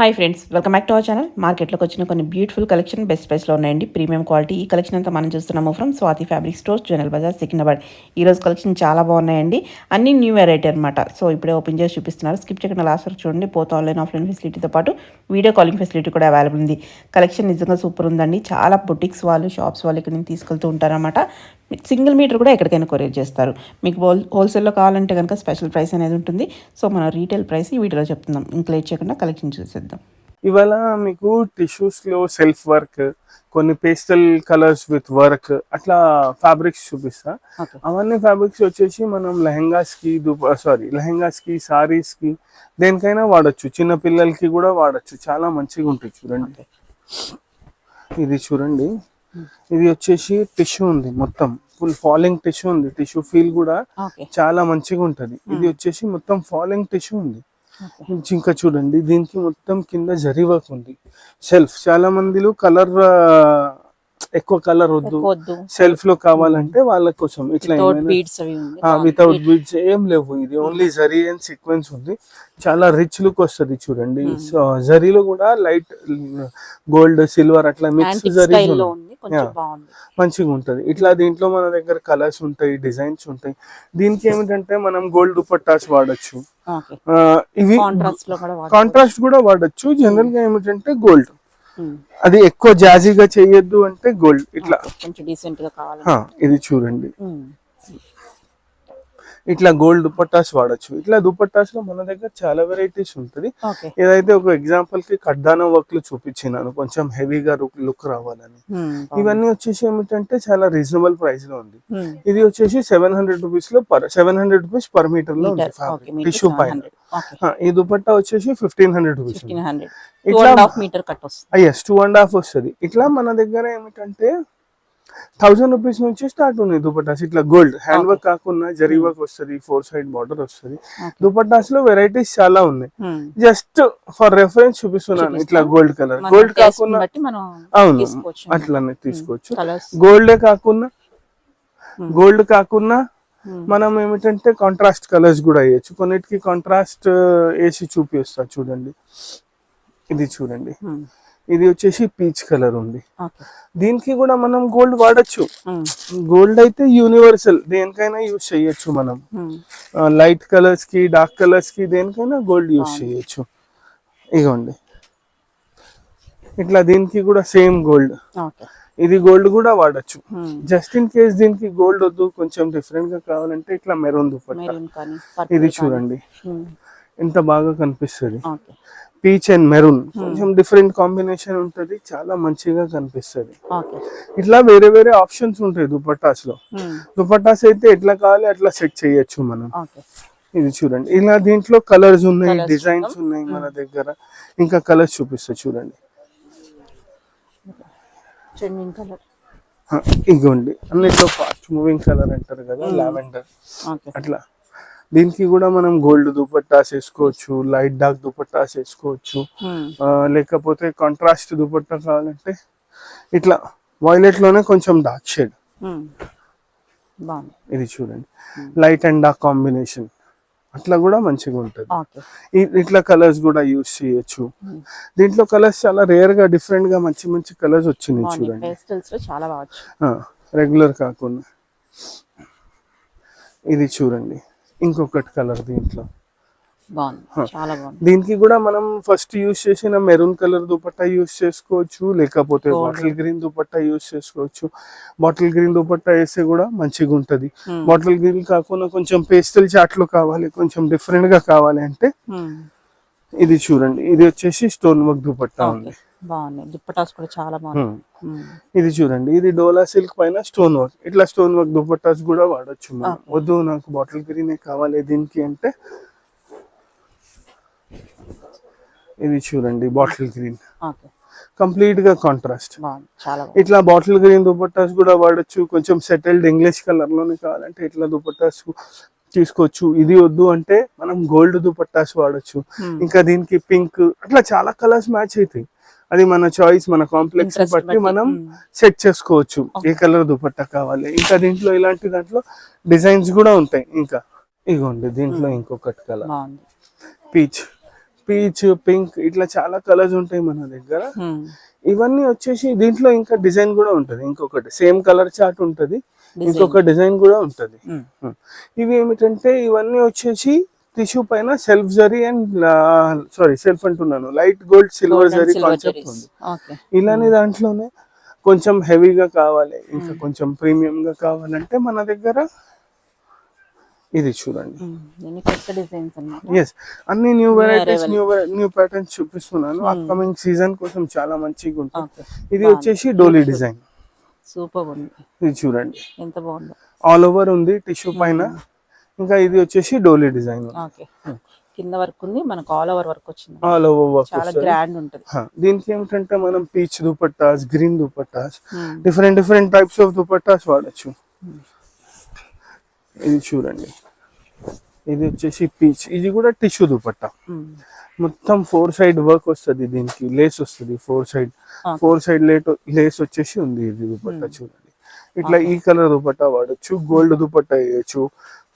Hi friends welcome back to our channel మార్కెట్లోకి వచ్చిన కొన్ని బ్యూటిఫుల్ కలెక్షన్ బెస్ట్ ప్రైస్లో ఉన్నాయండి. ప్రీమియం క్వాలిటీ ఈ కలెక్షన్ అంతా మనం చూస్తున్నాము from Swathi fabric stores General Bazaar Secunderabad ఈ రోజు కలెక్షన్ చాలా బాగున్నాయండి. అన్ని న్యూ వెరైటీ అనమాట సో ఇప్పుడే ఓపెన్ చేసి చూపిస్తున్నారు. స్కిప్ చేయకుండా లాస్ట్ వరకు చూడండి. పోతే ఆన్లైన్ ఆఫ్లైన్ ఫెసిలిటీతో పాటు వీడియో కాలింగ్ ఫెసిలిటీ కూడా అవైలబుల్ ఉంది. కలెక్షన్ నిజంగా సూపర్ ఉందండి. చాలా బొటిక్స్ వాళ్ళు షాప్స్ వాళ్ళు ఇక్కడ నుంచి తీసుకెళ్తూ ఉంటారన్నమాట. సింగిల్ మీటర్ కూడా ఎక్కడికైనా కొరియర్ చేస్తారు. మీకు హోల్ హోల్సేల్లో కావాలంటే కనుక స్పెషల్ ప్రైస్ అనేది ఉంటుంది. సో మన రీటైల్ ప్రైస్ ఈ వీడియోలో చెప్తున్నాం. ఇంకా లేట్ చేయకుండా కలెక్షన్ చూసేద్దాం. ఇవాళ మీకు టిష్యూస్లో సెల్ఫ్ వర్క్ కొన్ని పేస్టల్ కలర్స్ విత్ వర్క్ అట్లా ఫ్యాబ్రిక్స్ చూపిస్తా. అవన్నీ ఫ్యాబ్రిక్స్ వచ్చేసి మనం లెహంగాస్కి సారీ లెహంగాస్కి సారీస్కి దేనికైనా వాడచ్చు. చిన్న పిల్లలకి కూడా వాడచ్చు. చాలా మంచిగా ఉంటాయి చూడండి ఇది చూడండి. ఇది వచ్చేసి టిష్యూ ఉంది మొత్తం. ఫుల్ ఫాలింగ్ టిష్యూ ఉంది. టిష్యూ ఫీల్ కూడా చాలా మంచిగా ఉంటది. ఇది వచ్చేసి మొత్తం ఫాలింగ్ టిష్యూ ఉంది. ఇంకా చూడండి దీనికి మొత్తం కింద జరీ వర్క్ ఉంది సెల్ఫ్ చాలా మందిలో కలర్ ఎక్కువ కలర్ వద్దు. సెల్ఫ్లో కావాలంటే వాళ్ళ కోసం. ఇట్లా వితౌట్ బీడ్స్ ఏం లేవు. ఇది ఓన్లీ జరీ అండ్ సీక్వెన్స్ ఉంది. చాలా రిచ్ లుక్ వస్తుంది చూడండి. సో జరీలో కూడా లైట్ గోల్డ్ సిల్వర్ అట్లా మిక్స్. బాగుంది. మంచిగా ఉంటది. ఇట్లా దీంట్లో మన దగ్గర కలర్స్ ఉంటాయి డిజైన్స్ ఉంటాయి. దీనికి ఏమిటంటే మనం గోల్డ్ దుపట్టాస్ వాడచ్చు. ఇవి కాంట్రాస్ట్ కూడా వాడచ్చు. జనరల్గా ఏమిటంటే గోల్డ్. అది ఎక్కువ జాజీగా చేయొద్దు అంటే గోల్డ్ ఇట్లా. కొంచెం డీసెంట్గా కావాలి. ఇది చూడండి. ఇట్లా గోల్డ్ దుపట్టాస్ వాడచ్చు. ఇట్లా దుపట్టాస్లో మన దగ్గర చాలా వెరైటీస్ ఉంటది. ఏదైతే ఒక ఎగ్జాంపుల్కి కడ్డాన వర్క్లో చూపించినాను కొంచెం హెవీగా లుక్ రావాలని. ఇవన్నీ వచ్చేసి ఏమిటంటే చాలా రీజనబుల్ ప్రైస్లో ఉంది. ఇది వచ్చేసి సెవెన్ హండ్రెడ్ రూపీస్లో per seven hundred rupees per మీటర్లో ఉంది టిష్యూ పైన 700. ఓకే హా, ఈ దుపట్టా వచ్చేసి ఫిఫ్టీన్ హండ్రెడ్ రూపీస్ ఇట్లా అండ్ హాఫ్ మీటర్ కట్ వస్తుంది. ఎస్ టూ అండ్ హాఫ్ వస్తుంది. ఇట్లా మన దగ్గర ఏమిటంటే థౌసండ్ రూపీస్ నుంచి స్టార్ట్ ఉన్నాయి దుపట్టాస్. ఇట్లా గోల్డ్ హ్యాండ్ వర్క్ కాకుండా జరీ వర్క్ వస్తుంది ఫోర్ సైడ్ బార్డర్ వస్తుంది. దుపట్టాస్లో వెరైటీస్ చాలా ఉన్నాయి. జస్ట్ ఫర్ రెఫరెన్స్ చూపిస్తున్నాను ఇట్లా గోల్డ్ కలర్ గోల్డ్ కాకుండా అవును అట్లానే తీసుకోవచ్చు. గోల్డే కాకుండా Hmm. గోల్డ్ కాకుండా Hmm. మనం ఏమిటంటే కాంట్రాస్ట్ కలర్స్ కూడా వేయచ్చు. కొన్నిటికి కాంట్రాస్ట్ వేసి చూపిస్తా చూడండి. ఇది చూడండి. ఇది వచ్చేసి పీచ్ కలర్ ఉంది. దీనికి కూడా మనం గోల్డ్ వాడచ్చు. గోల్డ్ అయితే యూనివర్సల్ దేనికైనా యూజ్ చేయొచ్చు మనం. లైట్ కలర్స్కి డార్క్ కలర్స్కి దేనికైనా గోల్డ్ యూజ్ చేయొచ్చు. ఇగోండి. ఇట్లా దీనికి కూడా సేమ్ గోల్డ్ ఇది గోల్డ్ కూడా వాడచ్చు. జస్ట్ ఇన్ కేస్ దీనికి గోల్డ్ వద్దు కొంచెం డిఫరెంట్గా కావాలంటే ఇట్లా మెరూన్ దుపట్టా. ఇది చూడండి. ఉమ్. ఎంత బాగా కనిపిస్తుంది. పీచ్ అండ్ మెరూన్ కొంచెం డిఫరెంట్ కాంబినేషన్ ఉంటది చాలా మంచిగా కనిపిస్తుంది. ఇట్లా వేరే వేరే ఆప్షన్స్ ఉంటాయి దుపట్టాస్లో. ఉమ్. దుపట్టాస్ అయితే ఎట్లా కావాలి అట్లా సెట్ చేయొచ్చు మనం. ఇది చూడండి. ఇలా దీంట్లో కలర్స్ ఉన్నాయి డిజైన్స్ ఉన్నాయి మన దగ్గర. ఇంకా కలర్స్ చూపిస్తా చూడండి. ట్రెండింగ్ కలర్ ఇగోండి. అన్నిట్లో ఫాస్ట్ మూవింగ్ కలర్ అంటారు కదా లావెండర్ ఓకే అట్లా. దీనికి కూడా మనం గోల్డ్ దుపట్టాస్ వేసుకోవచ్చు లైట్ డార్క్ దుపట్టాస్ వేసుకోవచ్చు. ఆ, లేకపోతే కాంట్రాస్ట్ దుపట్టా కావాలంటే ఇట్లా వైలెట్లోనే కొంచెం డార్క్ షేడ్ ఉమ్. బాగుంది. ఇది చూడండి. లైట్ అండ్ డార్క్ కాంబినేషన్ అట్లా కూడా మంచిగా ఉంటుంది. ఇట్లా కలర్స్ కూడా యూస్ చేయొచ్చు. దీంట్లో కలర్స్ చాలా రేర్గా డిఫరెంట్గా మంచి మంచి కలర్స్ వచ్చినాయి బాగుంది చూడండి. రెగ్యులర్ కాకుండా. ఇది చూడండి. ఇంకొకటి కలర్ దీంట్లో. దీనికి కూడా మనం ఫస్ట్ యూస్ చేసిన మెరూన్ కలర్ దుపట్టా యూస్ చేసుకోవచ్చు లేకపోతే బాటిల్ గ్రీన్ దుపట్టా యూస్ చేసుకోవచ్చు. బాటిల్ గ్రీన్ దుపట్టా వేస్తే కూడా మంచిగా ఉంటది. Hmm. బాటిల్ గ్రీన్ కాకుండా కొంచెం పేస్టల్ చాట్లు కావాలి కొంచెం డిఫరెంట్గా కావాలి అంటే ఉమ్. ఇది చూడండి. ఇది వచ్చేసి స్టోన్ వర్క్ దుపట్టా ఉంది. బాగుంది. దుప్పటాస్ కూడా చాలా బాగుంది Hmm. ఇది చూడండి. ఇది డోలా సిల్క్ పైన స్టోన్ వర్క్ ఇట్లా స్టోన్ వర్క్ దుపట్టాస్ కూడా వాడచ్చు మనం. వద్దు నాకు బాటిల్ గ్రీనే కావాలి దీనికి అంటే ఇది చూడండి బాటిల్ గ్రీన్ కంప్లీట్గా కాంట్రాస్ట్ ఇట్లా బాటిల్ గ్రీన్ దుపట్టాస్ కూడా వాడచ్చు. కొంచెం సెటిల్డ్ ఇంగ్లీష్ కలర్లోనే కావాలంటే ఇట్లా దుపట్టాస్ తీసుకోవచ్చు. ఇది వద్దు అంటే మనం గోల్డ్ దుపట్టాస్ వాడచ్చు. Hmm. ఇంకా దీనికి పింక్ అట్లా చాలా కలర్స్ మ్యాచ్ అవుతాయి అది మన చాయిస్ మన కాంప్లెక్స్ బట్టి మనం hmm. సెట్ చేసుకోవచ్చు. ఏ కలర్ దుపట్టా కావాలి? ఇంకా దీంట్లో ఇలాంటి దాంట్లో డిజైన్స్ కూడా ఉంటాయి. ఇంకా ఇగోండి దీంట్లో ఇంకొకటి కలర్. పీచ్ పీచ్ పింక్ ఇట్లా చాలా కలర్స్ ఉంటాయి మన దగ్గర ఉమ్. ఇవన్నీ వచ్చేసి దీంట్లో ఇంకా డిజైన్ కూడా ఉంటది ఇంకొకటి సేమ్ కలర్ చార్ట్ ఉంటది. ఇంకొక డిజైన్ కూడా ఉంటది ఉమ్. ఉం. ఇవి ఏమిటంటే ఇవన్నీ వచ్చేసి టిష్యూ పైన self zari and sari self అంటున్నాను light gold silver zari concept. ఉంది ఇలానే దాంట్లోనే కొంచెం హెవీగా కావాలి ఇంకా కొంచెం ప్రీమియం గా కావాలంటే మన దగ్గర ఇది చూడండి. ఎస్ అన్ని new varieties. New new patterns చూపిస్తున్నాను. అప్కమింగ్ సీజన్ కోసం చాలా మంచిగా ఉంటుంది. ఇది వచ్చేసి డోలీ డిజైన్ సూపర్ ఉంది. ఇది చూడండి. ఎంత బాగుందో. ఆల్ ఓవర్ ఉంది టిష్యూ పైన. ఇంకా ఇది వచ్చేసి డోలీ డిజైన్ ఓకే. కింద వర్క్ ఉంది మనకు ఆల్ ఓవర్ వర్క్ వచ్చింది. ఆల్ ఓవర్ వర్క్ చాలా గ్రాండ్ ఉంటుంది. దీనికి ఏమిటంటే మనం peach dupattas green dupattas. Different different types of dupattas వాడచ్చు. ఇది చూడండి. ఇది వచ్చేసి పీచ్ ఇది కూడా టిష్యూ దుపట్టా. మొత్తం ఫోర్ సైడ్ వర్క్ వస్తుంది దీనికి. లేస్ వస్తుంది four side. Four side late lace వచ్చేసి ఉంది ఇది దుపట్టా చూడండి. ఇట్లా ఈ కలర్ దుపట్టా వాడచ్చు గోల్డ్ దుపట్టా వేయచ్చు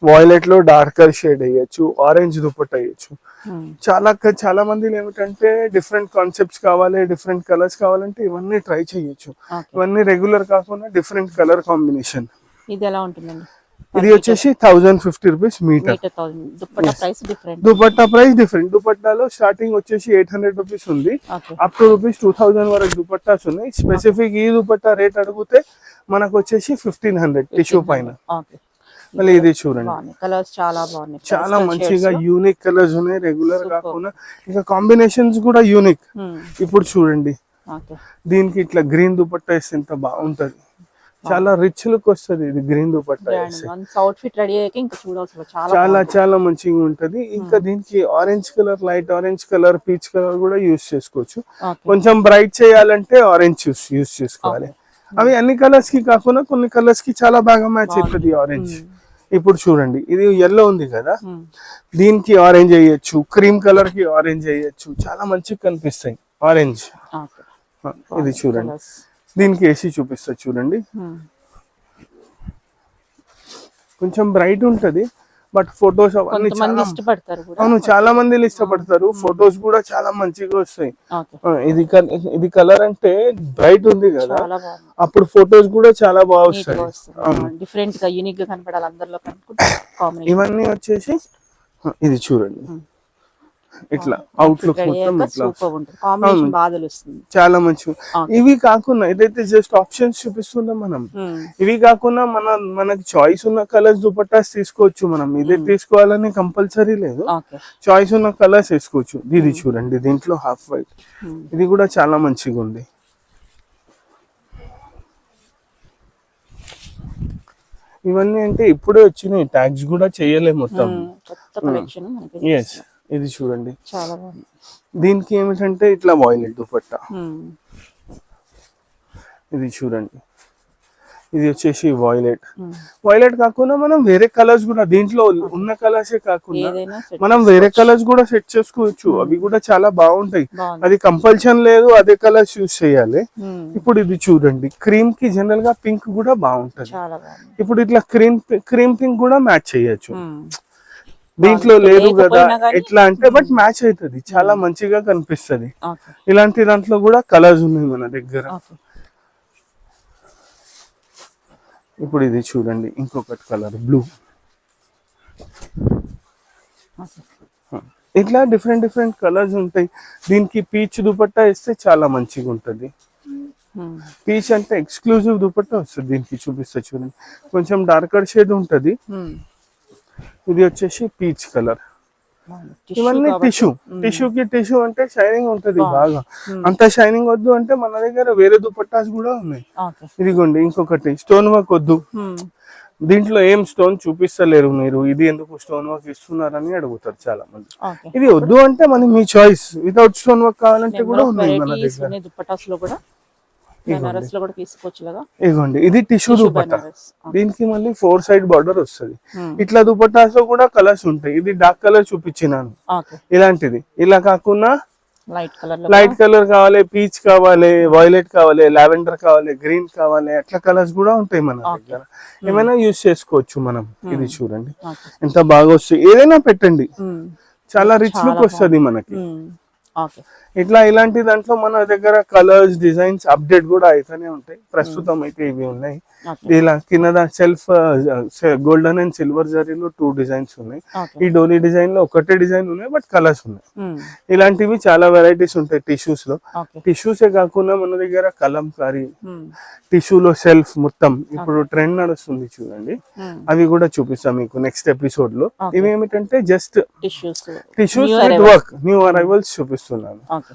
వాయిలెట్లో డార్కర్ షేడ్ వేయచ్చు ఆరెంజ్ దుపట్టా వేయచ్చు. చాలా చాలా మంది ఏమిటంటే డిఫరెంట్ కాన్సెప్ట్స్ కావాలి డిఫరెంట్ కలర్స్ కావాలంటే ఇవన్నీ ట్రై చేయొచ్చు. ఇవన్నీ రెగ్యులర్ కాకుండా డిఫరెంట్ కలర్ కాంబినేషన్ ఇది ఎలా ఉంటుందండి? ఇది వచ్చేసి thousand fifty rupees metre thousand dupatta price different దుపట్టాలో starting వచ్చేసి ఎయిట్ హండ్రెడ్ రూపీస్ ఉంది. Up to rupees two thousand వరకు దుపట్టాస్ ఉన్నాయి. స్పెసిఫిక్ ఈ దుపట్టా రేట్ అడిగితే మనకు వచ్చేసి ఫిఫ్టీన్ హండ్రెడ్ టిష్యూ పైన. మళ్ళీ ఇది చూడండి. కలర్స్ చాలా బాగున్నాయి. చాలా మంచిగా. యూనిక్ కలర్స్ ఉన్నాయి. రెగ్యులర్ కాకుండా ఇంకా కాంబినేషన్స్ కూడా యూనిక్ ఉమ్. ఇప్పుడు చూడండి. దీనికి ఇట్లా గ్రీన్ దుపట్టా వేస్తే ఎంత బాగుంటది. చాలా రిచ్ లుక్ వస్తుంది ఇది గ్రీన్ దుపట్టా రెడీ అయ్యాక ఇంకా చూడవచ్చు చాలా చాలా మంచిగా ఉంటది. ఇంకా దీనికి orange colour light orange colour peach colour కూడా యూస్ చేసుకోవచ్చు. కొంచెం బ్రైట్ చేయాలంటే ఆరెంజ్ యూస్ చేసుకోవాలి. అవి అన్ని కలర్స్కి కాకుండా కొన్ని కలర్స్కి చాలా బాగా మ్యాచ్ అవుతుంది ఆరెంజ్ ఇప్పుడు చూడండి ఇది ఎల్లో ఉంది కదా. ఉమ్. దీనికి ఆరెంజ్ వేయచ్చు క్రీమ్ కలర్కి ఆరెంజ్ వేయచ్చు. చాలా మంచిగా కనిపిస్తాయి. ఆరెంజ్ ఇది చూడండి. దీనికి ఏసీ చూపిస్తా చూడండి. ఉమ్. కొంచెం బ్రైట్ ఉంటది బట్ ఫొటోస్ అవన్నీ అవును చాలా మంది ఇష్టపడతారు. ఫొటోస్ కూడా చాలా మంచిగా వస్తాయి. ఇది ఇది కలర్ అంటే బ్రైట్ ఉంది కదా. అప్పుడు ఫొటోస్ కూడా చాలా బాగా వస్తాయి. డిఫరెంట్గా యూనిక్గా కనపడాలి అందరిలో ఇవన్నీ వచ్చేసి ఇది చూడండి. ఇట్లా అవుట్లుక్ మొత్తం ఇట్లా చాలా మంచి Okay. ఇవి కాకుండా ఏదైతే జస్ట్ ఆప్షన్స్ చూపిస్తున్నాం మనం. ఇవి కాకుండా మన మనకి చాయిస్ ఉన్న కలర్స్ దుపట్టాస్ తీసుకోవచ్చు మనం. ఇదే తీసుకోవాలని కంపల్సరీ లేదు. చాయిస్ ఉన్న కలర్స్ వేసుకోవచ్చు. ఇది చూడండి దీంట్లో హాఫ్ వైట్. ఇది కూడా చాలా మంచిగా ఉంది. ఇవన్నీ అంటే ఇప్పుడే వచ్చినాయి. ట్యాగ్స్ కూడా చేయలే మొత్తం. ఎస్ ఇది చూడండి. చాలా దీనికి ఏమిటంటే ఇట్లా వాయిలెట్ దుపట్టా. ఇది చూడండి. ఇది వచ్చేసి వాయిలెట్. వాయిలెట్ కాకుండా మనం వేరే కలర్స్ కూడా దీంట్లో ఉన్న కలర్సే కాకుండా మనం వేరే కలర్స్ కూడా సెట్ చేసుకోవచ్చు. అవి కూడా చాలా బాగుంటాయి. అది కంపల్షన్ లేదు అదే కలర్స్ యూస్ చేయాలి. ఇప్పుడు ఇది చూడండి. క్రీమ్కి జనరల్గా పింక్ కూడా బాగుంటది. ఇప్పుడు ఇట్లా క్రీమ్ క్రీమ్ పింక్ కూడా మ్యాచ్ చేయొచ్చు. దీంట్లో లేదు కదా ఎట్లా అంటే బట్ మ్యాచ్ అవుతుంది చాలా మంచిగా కనిపిస్తది. ఇలాంటి దాంట్లో కూడా కలర్స్ ఉన్నాయి మన దగ్గర. ఇప్పుడు ఇది చూడండి ఇంకొకటి కలర్ బ్లూ ఇట్లా డిఫరెంట్ డిఫరెంట్ కలర్స్ ఉంటాయి. దీనికి పీచ్ దుపట్టా వేస్తే చాలా మంచిగా ఉంటది. పీచ్ అంటే ఎక్స్క్లూజివ్ దుపట్టా వస్తుంది దీనికి చూపిస్తా చూడండి. కొంచెం డార్కర్ షేడ్ ఉంటది. ఇది వచ్చేసి పీచ్ కలర్ ఇవన్నీ టిష్యూ టిష్యూ కి టిష్యూ అంటే షైనింగ్ ఉంటది బాగా. అంత షైనింగ్ వద్దు అంటే మన దగ్గర వేరే దుపట్టాస్ కూడా ఉన్నాయి. ఇదిగోండి ఇంకొకటి. స్టోన్ వర్క్ వద్దు. దీంట్లో ఏం స్టోన్ చూపిస్తలేరు మీరు. ఇది ఎందుకు స్టోన్ వర్క్ ఇస్తున్నారని అడుగుతారు చాలా మంది ఇది వద్దు అంటే మన మీ చాయిస్ వితౌట్ స్టోన్ వర్క్ కావాలంటే కూడా ఉన్నాయి మన దగ్గర ఉన్నాయి దుప్పటాస్లో కూడా బనారస్లో కూడా తీసుకోవచ్చు కదా ఇదిగోండి ఇది టిష్యూ దుపట్టా. దీనికి మళ్ళీ ఫోర్ సైడ్ బార్డర్ వస్తుంది. ఉమ్. ఇట్లా దుపట్టాస్లో కూడా కలర్స్ ఉంటాయి. ఇది డార్క్ కలర్ చూపించినాను. ఇలాంటిది. ఇలా కాకుండా లైట్ కలర్ లైట్ కలర్ కావాలి పీచ్ కావాలి వైలెట్ కావాలి లావెండర్ కావాలి గ్రీన్ కావాలి అట్లా కలర్స్ కూడా ఉంటాయి మన దగ్గర. ఏమైనా యూస్ చేసుకోవచ్చు మనం. ఇది చూడండి. ఓకే. ఎంత బాగా వస్తుంది ఏదైనా పెట్టండి. చాలా రిచ్ లుక్ వస్తుంది మనకి. ఇట్లా ఇలాంటి దాంట్లో మన దగ్గర కలర్స్ డిజైన్స్ అప్డేట్ కూడా అయితేనే ఉంటాయి. ప్రస్తుతం అయితే ఇవి ఉన్నాయి. ఇలా కింద సెల్ఫ్ గోల్డెన్ అండ్ సిల్వర్ జరీలో టూ డిజైన్స్ ఉన్నాయి. ఈ డోరీ డిజైన్లో ఒకటే డిజైన్ ఉన్నాయి బట్ కలర్స్ ఉన్నాయి. ఇలాంటివి చాలా వెరైటీస్ ఉంటాయి టిష్యూస్లో టిష్యూసే కాకుండా మన దగ్గర కలంకారీ టిష్యూలో సెల్ఫ్ మొత్తం ఇప్పుడు ట్రెండ్ నడుస్తుంది చూడండి. అవి కూడా చూపిస్తాం మీకు నెక్స్ట్ ఎపిసోడ్లో. ఇవి ఏమిటంటే just tissues tissues with. Work new arrivals చూపిస్తున్నాను ఓకే